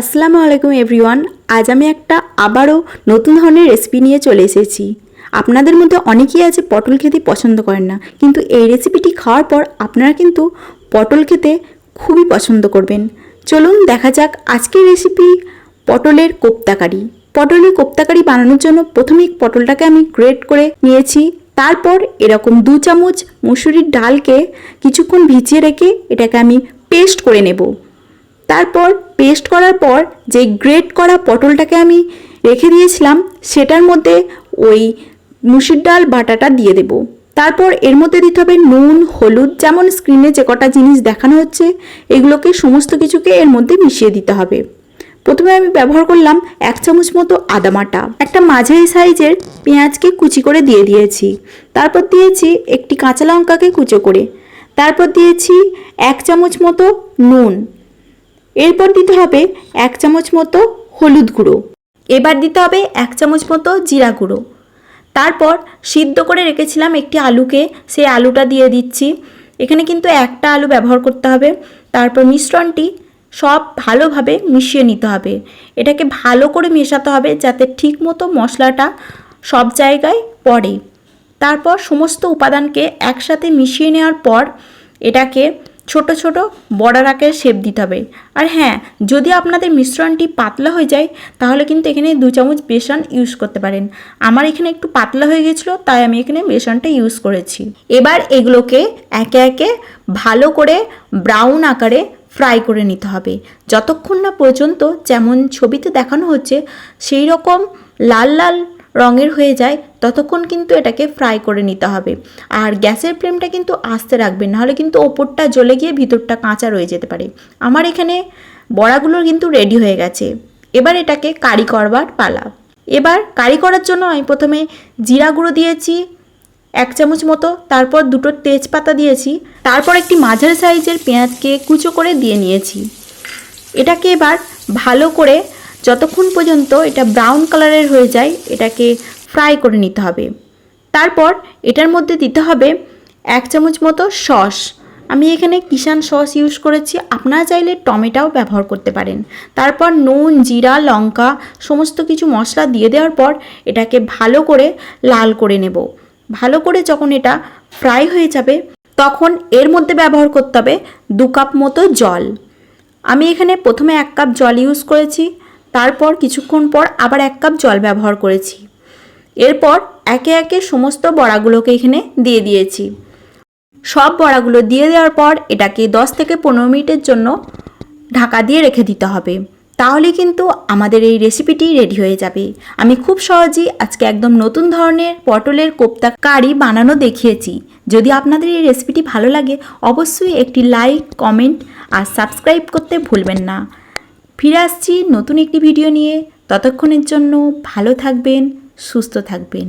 আসসালামু আলাইকুম এভরিওয়ান, আজ আমি একটা আবারও নতুন ধরনের রেসিপি নিয়ে চলে এসেছি। আপনাদের মধ্যে অনেকেই আছে পটল খেতে পছন্দ করেন না, কিন্তু এই রেসিপিটি খাওয়ার পর আপনারা কিন্তু পটল খেতে খুবই পছন্দ করবেন। চলুন দেখা যাক আজকের রেসিপি পটলের কোপ্তাকারি। পটলের কোপ্তাকারি বানানোর জন্য প্রথমেই পটলটাকে আমি গ্রেট করে নিয়েছি, তারপর এরকম দু চামচ মুসুরির ডালকে কিছুক্ষণ ভিজিয়ে রেখে এটাকে আমি পেস্ট করে নেব। তারপর পেস্ট করার পর যে গ্রেট করা পটলটাকে আমি রেখে দিয়েছিলাম, সেটার মধ্যে ওই মুসির ডাল বাটাটা দিয়ে দেব। তারপর এর মধ্যে দিতে হবে নুন, হলুদ, যেমন স্ক্রিনে যে কটা জিনিস দেখানো হচ্ছে, এগুলোকে সমস্ত কিছুকে এর মধ্যে মিশিয়ে দিতে হবে। প্রথমে আমি ব্যবহার করলাম এক চামচ মতো আদামাটা একটা মাঝারি সাইজের পেঁয়াজকে কুচি করে দিয়ে দিয়েছি। তারপর দিয়েছি একটি কাঁচা লঙ্কাকে কুচো করে। তারপর দিয়েছি এক চামচ মতো নুন। এরপর দিতে হবে এক চামচ মতো হলুদ গুঁড়ো। এবার দিতে হবে এক চামচ মতো জিরা গুঁড়ো। তারপর সিদ্ধ করে রেখেছিলাম একটি আলুকে, সেই আলুটা দিয়ে দিচ্ছি। এখানে কিন্তু একটা আলু ব্যবহার করতে হবে। তারপর মিশ্রণটি সব ভালোভাবে মিশিয়ে নিতে হবে। এটাকে ভালো করে মেশাতে হবে যাতে ঠিক মতো মশলাটা সব জায়গায় পড়ে। তারপর সমস্ত উপাদানকে একসাথে মিশিয়ে নেওয়ার পর এটাকে ছোট ছোট বড়ার আকারে শেপ দিতে হবে। আর হ্যাঁ যদি আপনাদের মিশ্রণটি পাতলা হয়ে যায়, তাহলে কিন্তু এখানে দু চামচ বেসন ইউজ করতে পারেন। আমার এখানে একটু পাতলা হয়ে গেছিল, তাই আমি এখানে বেসনটা ইউজ করেছি। এবার এগুলোকে একে একে ভালো করে ব্রাউন আকারে ফ্রাই করে নিতে হবে। যতক্ষণ না পর্যন্ত যেমন ছবিতে দেখানো হচ্ছে সেই রকম লাল লাল রঙের হয়ে যায়, ততক্ষণ কিন্তু এটাকে ফ্রাই করে নিতে হবে। আর গ্যাসের ফ্লেমটা কিন্তু আস্তে রাখবেন, নাহলে কিন্তু ওপরটা জ্বলে গিয়ে ভিতরটা কাঁচা রয়ে যেতে পারে। আমার এখানে বড়াগুলো কিন্তু রেডি হয়ে গেছে। এবার এটাকে কারি করবার পালা। এবার কারি করার জন্য আমি প্রথমে জিরা গুঁড়ো দিয়েছি, এক চামচ মতো, তারপর দুটো তেজপাতা দিয়েছি, তারপর একটি মাঝারি সাইজের পেঁয়াজকে কুচো করে দিয়ে নিয়েছি। এটাকে এবার ভালো করে যতক্ষণ পর্যন্ত এটা ব্রাউন কালারের হয়ে যায়, এটাকে ফ্রাই করে নিতে হবে। তারপর এটার মধ্যে দিতে হবে এক চামচ মতো সস। আমি এখানে কিষান সস ইউজ করেছি, আপনারা চাইলে টমেটোও ব্যবহার করতে পারেন। তারপর নুন, জিরা, লঙ্কা, সমস্ত কিছু মশলা দিয়ে দেওয়ার পর এটাকে ভালো করে লাল করে নেব। ভালো করে যখন এটা ফ্রাই হয়ে যাবে, তখন এর মধ্যে ব্যবহার করতে হবে দু কাপ মতো জল। আমি এখানে প্রথমে এক কাপ জল ইউজ করেছি তারপর কিছুক্ষণ পর আবার এক কাপ জল ব্যবহার করেছি। এরপর একে একে সমস্ত বড়াগুলোকে এখানে দিয়ে দিয়েছি। সব বড়াগুলো দিয়ে দেওয়ার পর এটাকে 10 থেকে পনেরো মিনিটের জন্য ঢাকা দিয়ে রেখে দিতে হবে। তাহলে কিন্তু আমাদের এই রেসিপিটি রেডি হয়ে যাবে। আমি খুব সহজেই আজকে একদম নতুন ধরনের পটলের কোপ্তা কারি বানানো দেখিয়েছি। যদি আপনাদের এই রেসিপিটি ভালো লাগে, অবশ্যই একটি লাইক কমেন্ট আর সাবস্ক্রাইব করতে ভুলবেন না। ফিরে আসছি নতুন একটি ভিডিও নিয়ে। ততক্ষণের জন্য ভালো থাকবেন সুস্থ থাকবেন।